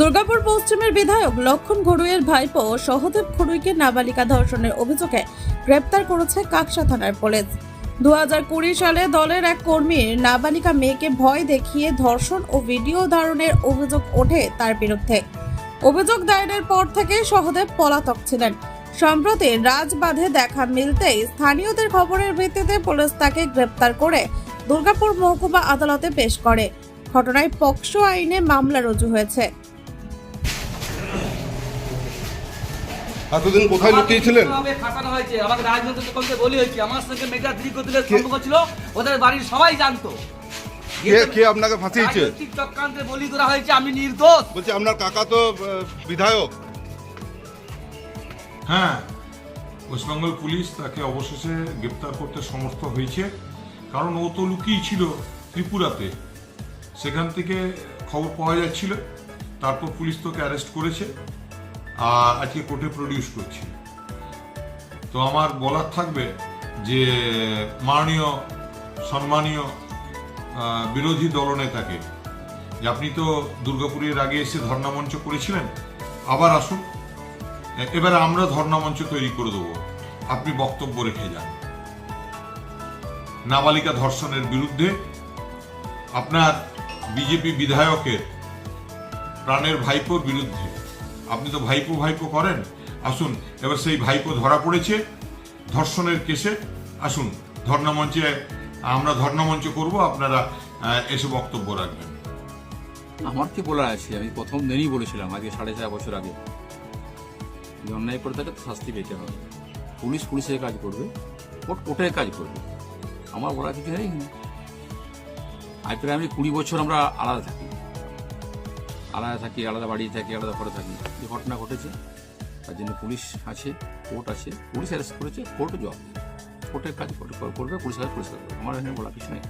দুর্গাপুর পশ্চিমের বিধায়ক লক্ষণ ঘড়ুইয়ের ভাইপো সহদেব ঘড়ুইকে নাবালিকা ধর্ষণের অভিযোগে গ্রেপ্তার করেছে কাকসা থানার পুলিশ। দু কুড়ি সালে দলের এক কর্মীর নাবালিকা মেয়েকে ভয় দেখিয়ে ধর্ষণ ও ভিডিও ধারণের অভিযোগ ওঠে তার বিরুদ্ধে। অভিযোগ দায়েরের পর থেকে সহদেব পলাতক ছিলেন। সম্প্রতি রাজবাঁধে দেখা মিলতেই স্থানীয়দের খবরের ভিত্তিতে পুলিশ তাকে গ্রেপ্তার করে দুর্গাপুর মহকুমা আদালতে পেশ করে। ঘটনায় পক্সো আইনে মামলা রুজু হয়েছে। এতদিন কোথায় লুকিয়েছিলেন আমাকে ফাঁসানো হয়েছে? আমাকে রাজনৈতিক করতে বলি হয়েছে। আমার সঙ্গে মেঘা দীর্ঘদিনের সম্পর্ক ছিল ওদের বাড়ির সবাই জানতো। কে কে আপনাকে ফাঁসিয়েছে? চক্রান্তে বলি করা হয়েছে আমি নির্দোষ। বলছি আপনার কাকা তো বিধায়ক। হ্যাঁ ওয়েস্টবেঙ্গল পুলিশ তাকে অবশেষে গ্রেপ্তার করতে সমর্থ হয়েছে। কারণ ও তো লুকিয়ে ছিল ত্রিপুরাতে। সেখান থেকে খবর পাওয়া যাচ্ছিল। তারপর পুলিশ তোকে অ্যারেস্ট করেছে। আজকে কোর্টে প্রডিউস করছে। তো আমার বলার থাকবে যে মাননীয়, সম্মানীয় বিরোধী দলনেতাকে, যে আপনি তো দুর্গাপুরের আগে এসে ধর্ণামঞ্চ করেছিলেন, আবার আসুন। এবারে আমরা ধর্ণা মঞ্চ তৈরি করে দেবো। আপনি বক্তব্য রেখে যান। নাবালিকা ধর্ষণের বিরুদ্ধে আপনার বিজেপি বিধায়কের প্রাণের ভাইপোর বিরুদ্ধে আপনি তো ভাইপো ভাইপো করেন, আসুন। এবার সেই ভাইপো ধরা পড়েছে, ধর্ষণের কেসে, আসুন। ধর্ণা মঞ্চে আমরা ধর্ণা মঞ্চ করব, আপনারা এসে বক্তব্য রাখবেন। আমার কি বলার আছে? আমি প্রথম দিনই বলেছিলাম, আজকে সাড়ে চার বছর আগে। অন্যায় করে থাকে, তো শাস্তি পেতে হবে। পুলিশ পুলিশের কাজ করবে, কোর্ট কোর্টের কাজ করবে। আমার বলার কিছু নেই। প্রায় আমি কুড়ি বছর আমরা আলাদা থাকি। আলাদা থাকি, আলাদা বাড়ি থাকি, আলাদা ঘরে থাকি। যে ঘটনা ঘটেছে। তার জন্য পুলিশ আছে, কোর্ট আছে। পুলিশ অ্যারেস্ট করেছে, কোর্ট জব কোর্টের কাজ করবে, পুলিশ কাজ পুলিশ করবে। আমার এখানে বলা কিছু নেই।